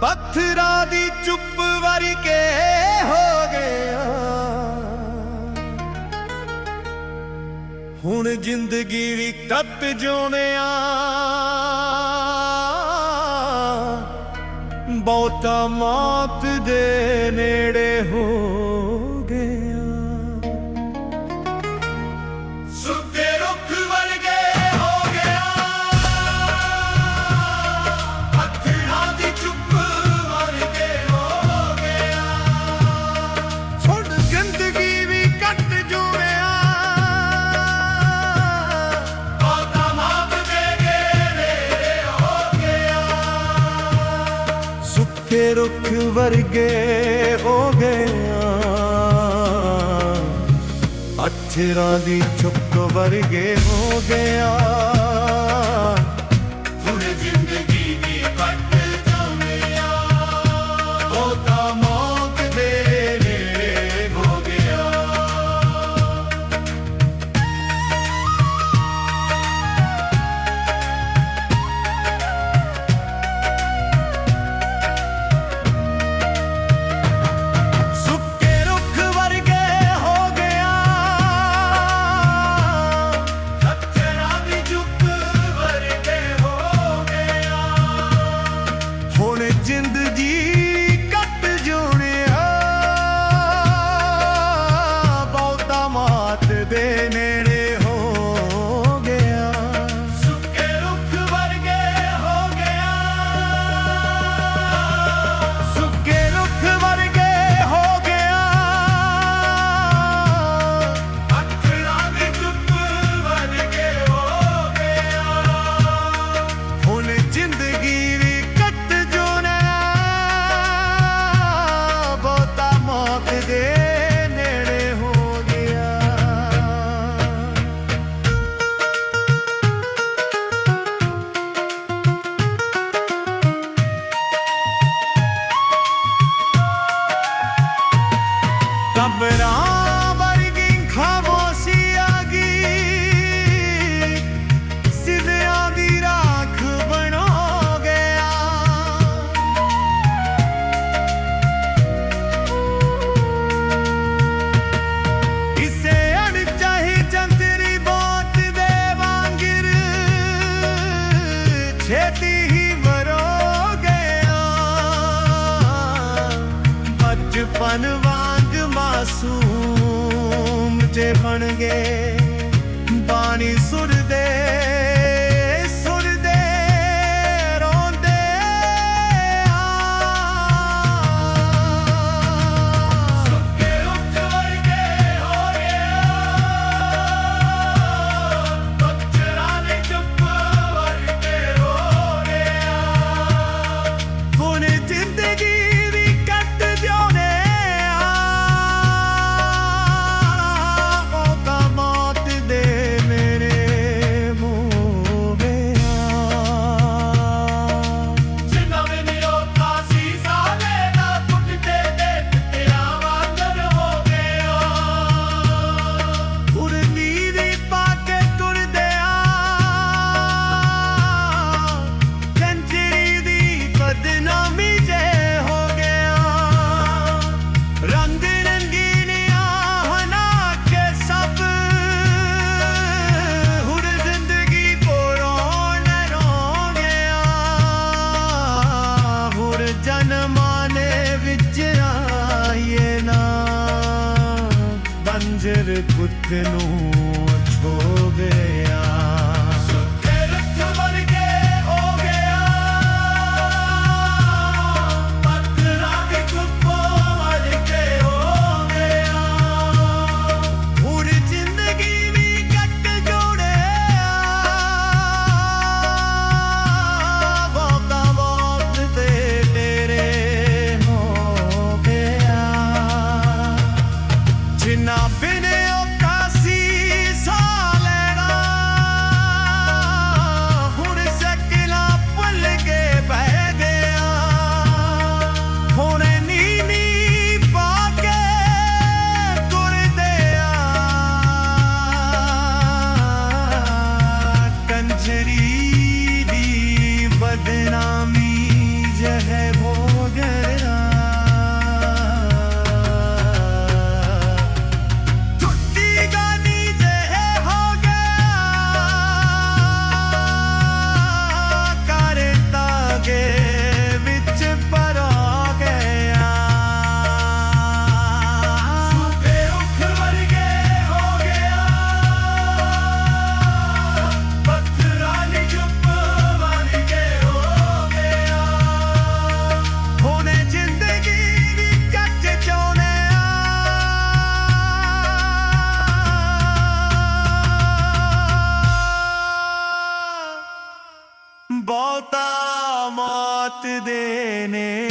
ਪੱਥਰਾਂ ਦੀ ਚੁੱਪ ਵਰਗੇ ਹੋ ਗਿਆ। ਹੁਣ ਜ਼ਿੰਦਗੀ ਵੀ ਕੱਪ ਜੋਣਿਆ। ਬਹੁਤਾ ਮੌਤ ਦੇ ਨੇੜੇ ਹੋ ਸੁੱਕੇ ਰੁੱਖ ਵਰਗੇ ਹੋ ਗਿਆ ਅੱਥਰਾਂ ਦੀ ਚੁੱਪ ਵਰਗੇ ਹੋ ਗਿਆ ਛੇਤੀ ਹੀ ਮਰੋ ਗਿਆ ਅੱਜ ਪਨ ਵਾਂਗ ਮਾਸੂਮ ਜੇ ਬਣ ਗਏ ਬਾਣੀ ਸੁਣ ਬੁੱਤ ਨੂੰ ਛੋਗੇ ਵਰਤਦੇ ਨੇ।